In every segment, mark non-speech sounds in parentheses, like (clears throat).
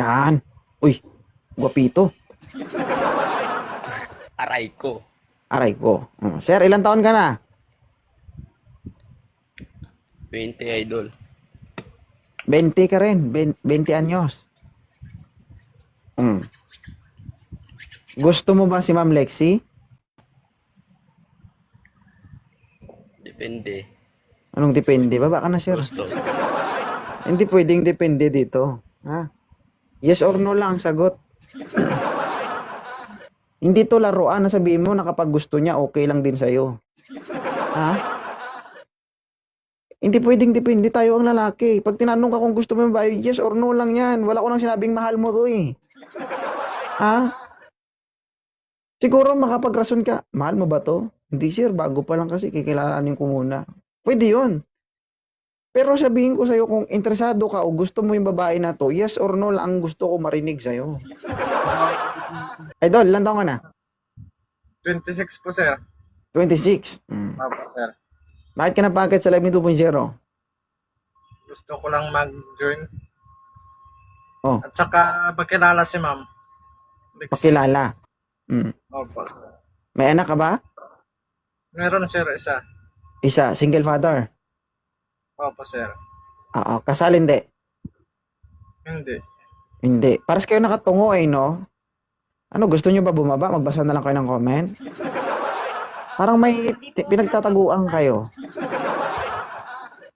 Yan. Uy, guwapito. Aray ko. Aray ko. Oh, sir, ilang taon ka na? 20 idol. 20 ka rin. 20, 20 anyos. Mm. Gusto mo ba si Ma'am Lexi? Depende. Anong depende? Baba ka na, sir. Gusto. Hindi pwedeng depende dito. Ha? Yes or no lang ang sagot. Hindi to laruan na sabihin mo na gusto niya, okay lang din sa'yo. Ha? Hindi pwedeng depende tayo ang lalaki. Pag tinanong ka kung gusto mo yung babae, yes or no lang yan. Wala ko nang sinabing mahal mo to eh. Ha? Siguro makapagrason ka, mahal mo ba to? Hindi sir, bago pa lang kasi kikilalanin ko muna. Pwede yun. Pero sabihin ko sa'yo kung interesado ka o gusto mo yung babae na to, yes or no lang ang gusto ko marinig sa'yo. Idol, ilan taon ka na? 26 po, sir. 26. Mm. Opo, sir. Bakit ka napakit sa live ni 2.0? Gusto ko lang mag-join. Oh. At saka pagkilala si ma'am. Pakilala. Mm. Opo, sir. May anak ka ba? Meron, sir, isa. Isa, single father. Opo, sir. Oo, kasal hindi. Hindi. Hindi. Paras kayo nakatungo eh, no? Ano, gusto nyo ba bumaba? Magbasa na lang kayo ng comment? Parang may ti- pinagtataguan kayo.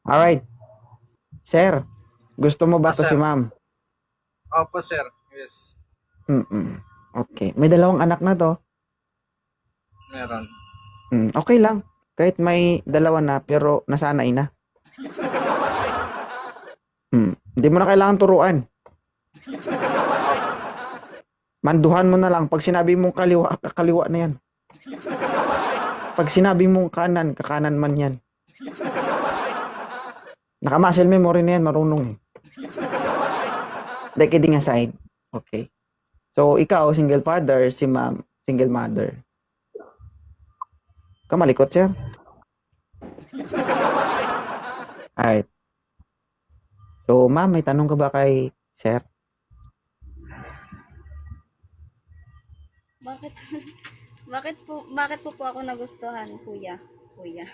Alright. Sir, gusto mo ba Ah, to si ma'am? Opo, sir. Yes. Mm-mm. Okay. May dalawang anak na to. Meron. Mm, okay lang. Kahit may dalawa na, pero nasanay na. Mm, hindi mo na kailangan turuan. Manduhan mo na lang. Pag sinabi mong kaliwa, kakaliwa na yan. Pag sinabi mong kanan, kakanan man yan. Naka-muscle memory na yan, marunong eh. Like, kidding aside. Okay. So, ikaw, single father, si ma'am, single mother. Kamalikot, sir. Alright. So, ma'am, may tanong ka ba kay sir? Bakit (laughs) bakit po bakit po po ako nagustuhan, kuya? Kuya.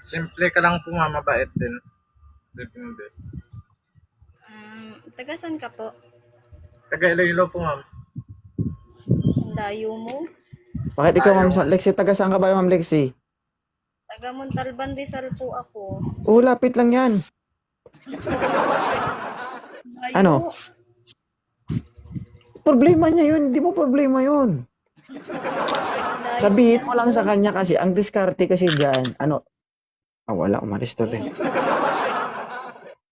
Simple ka lang po, ma'am. Mabait din. Depende. Um, taga saan ka po? Taga Iloilo po, ma'am. Ang layo mo. Bakit ikaw, ma'am Sa- Lexi, taga saan ka ba, ma'am Lexi? Taga Montalban, Rizal po ako. Oo, lapit lang yan. Layo. Ano? Problema niya yun. Hindi mo problema yun. Layo Sabihin mo lang sa kanya kasi, ang diskarte kasi dyan, ano, ah, wala, umalis to rin.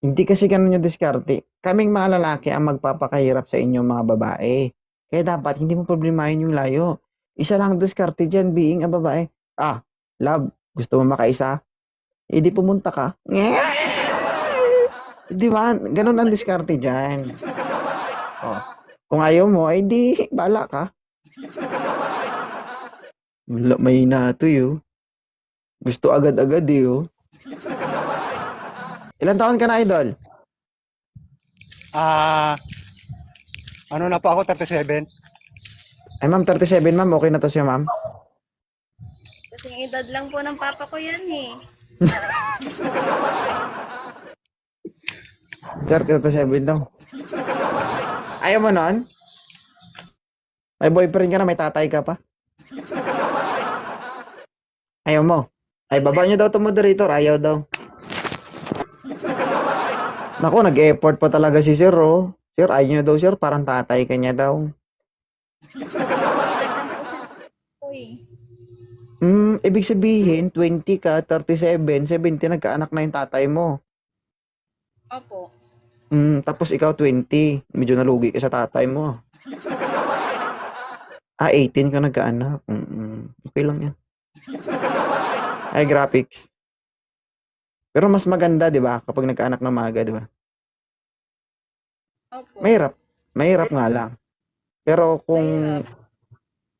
Hindi kasi ganun yung diskarte. Kaming mga lalaki ang magpapakahirap sa inyo mga babae. Kaya dapat hindi mo problemahin yung layo. Isa lang ang diskarte dyan, being a babae. Ah, love, gusto mo makaisa? Eh, di pumunta ka. (laughs) Di ba? Ganun ang diskarte dyan. Oh. Kung ayaw mo, ay di, bala ka. May nato yun. Gusto agad-agad eh, oh. Ilan taon ka na, idol? Ah, ano na po ako, 37. Ay, ma'am, 37, ma'am. Okay na to siya, ma'am. Kasing edad lang po ng papa ko yan eh. Sir, 37 daw. Ayaw mo nun? May boyfriend ka na, may tatay ka pa. Ayaw mo. Ay, baba niyo daw to moderator. Ayaw daw. Naku, nag-effort pa talaga si Sir, oh. Sir, ayaw niyo daw, Sir. Parang tatay ka niya daw. Edad lang po siya. Uy. Hmm, ibig sabihin, 20 ka, 37, 70, nagkaanak na yung tatay mo. Opo. Hmm, tapos ikaw 20. Medyo nalugi ka sa tatay mo. Ah, 18 ka nagkaanak. Mm Okay lang yan. Ay, graphics. Pero mas maganda, di ba? Kapag nagkaanak na maaga, di ba? Opo. Mahirap. Mahirap nga lang. Pero kung Mahirap.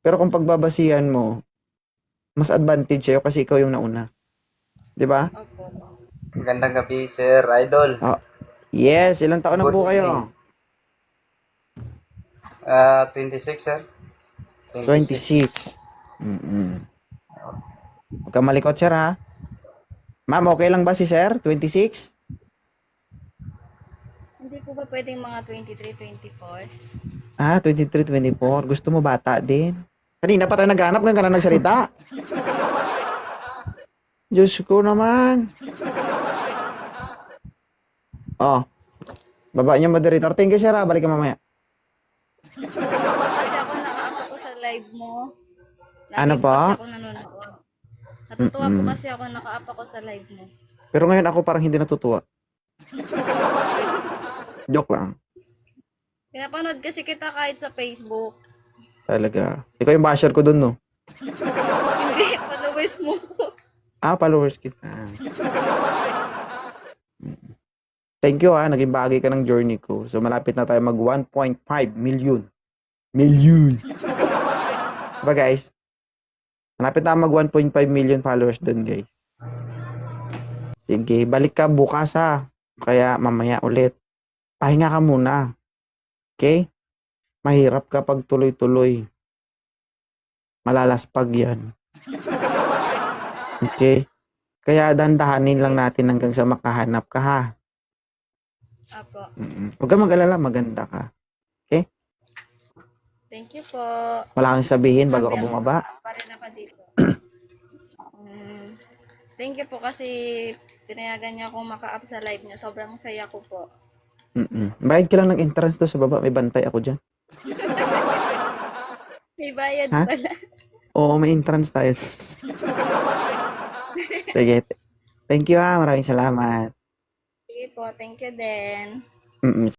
pero kung pagbabasihan mo, mas advantage sa'yo kasi ikaw yung nauna. Di ba? Opo. Magandang gabi, Sir Idol. Yes, ilang taon na Good po kayo? Ah, 26, sir. 26. Mm-mm. Huwag kang malikot, sir, ha? Ma'am, okay lang ba si sir? 26? Hindi po ba pwedeng mga 23, 24? Ah, 23, 24. Gusto mo bata din? Kanina pa tayo naghanap, ngayon ka na nagsalita. (laughs) Diyos ko naman. Oh. Baba niyo moderator. Thank you, ha. Balik ka mamaya. Kasi ako naka-up ako sa live mo. Lagi Ano po? Kasi ako nanonood. Natutuwa po kasi ako naka-up ako sa live mo. Pero ngayon ako parang hindi natutuwa. Joke lang. Pinapanood kasi kita kahit sa Facebook. Talaga. Ikaw yung basher ko dun, no? (laughs) Hindi, followers mo ko. Ah, followers kita. Thank you ha, naging bagay ka ng journey ko. So malapit na tayo mag 1.5 million. Million. Diba guys? Malapit na mag 1.5 million followers dun guys. Sige, balik ka bukas ha. Kaya mamaya ulit. Pahinga ka muna. Okay? Mahirap kapag tuloy-tuloy. Malalaspag yan. Okay? Kaya dandahanin lang natin hanggang sa makahanap ka ha. Apo. Mm-mm. Huwag kang mag-alala, maganda ka. Thank you po. Wala kang sabihin bago ka bumaba. Pa rin ako dito. (clears throat) Mm, thank you po kasi tinayagan niyo akong maka-up sa live niyo. Sobrang saya ko po. Mm-mm. Bayad ka lang ng entrance to sa baba. May bantay ako dyan. (laughs) May bayad Ha? pala. Oo, may entrance tayo. (laughs) Sige. Thank you ha. Maraming salamat. Sige po, thank you din. Mm-mm.